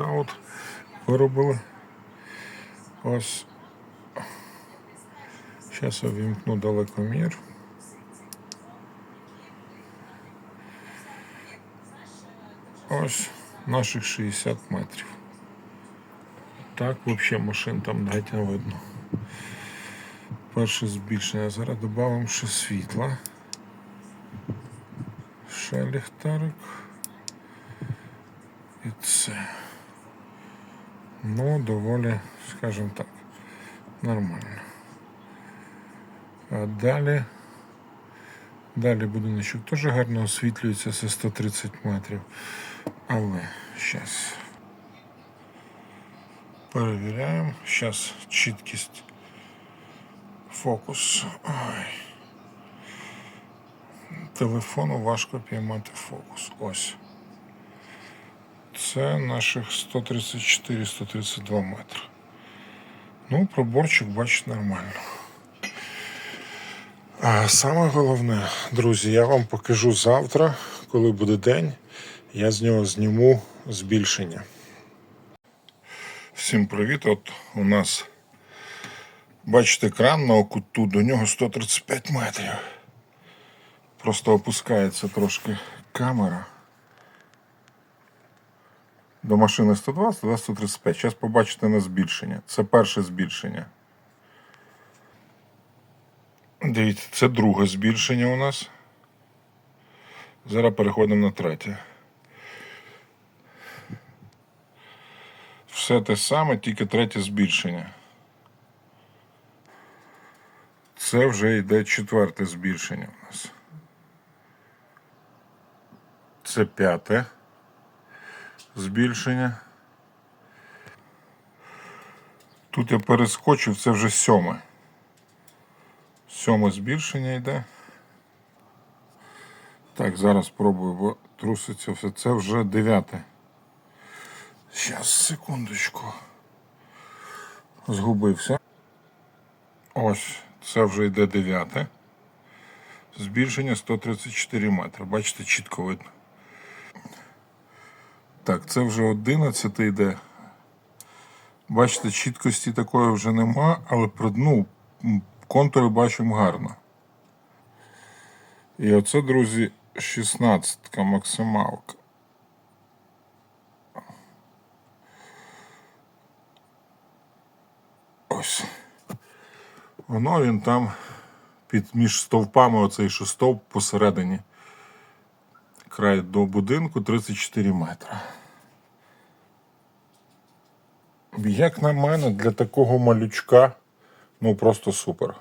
блокаут виробили. Ось. Зараз я вімкну далекомір. Ось наших 60 метрів. Так, взагалі машин там геть не видно. Перше збільшення. Зараз додамо ще світла. Ще ліхтарик. І це. Ну, доволі, скажімо так, нормально. А далі. Далі будиночок теж гарно освітлюється, це 130 метрів. Але зараз перевіряємо. Зараз чіткість. Фокус. Ой. Телефону важко піймати фокус. Ось. Це наших 134-132 метри. Ну, проборчик, бачите, нормально. А саме головне, друзі, я вам покажу завтра, коли буде день, я з нього зніму збільшення. Всім привіт! От у нас, бачите, кран на окуту, до нього 135 метрів. Просто опускається трошки камера. До машини 120, до 135. Зараз побачите на збільшення. Це перше збільшення. Дивіться, це друге збільшення у нас. Зараз переходимо на третє. Все те саме, тільки третє збільшення. Це вже йде четверте збільшення у нас. Це п'яте збільшення. Тут я перескочив, це вже сьоме. Сьоме збільшення йде. Так, зараз спробую, бо труситься все. Це вже дев'яте. Зараз, секундочку. Згубився. Ось, це вже йде дев'яте. Збільшення 134 метри. Бачите, чітко видно. Так, це вже 11 йде. Бачите, чіткості такої вже нема, але при- ну, контури бачимо гарно. І оце, друзі, 16 максималка. Ось. Воно він там під між стовпами, оцей що стовп посередині. Край до будинку 34 метра. Як на мене, для такого малючка, ну просто супер.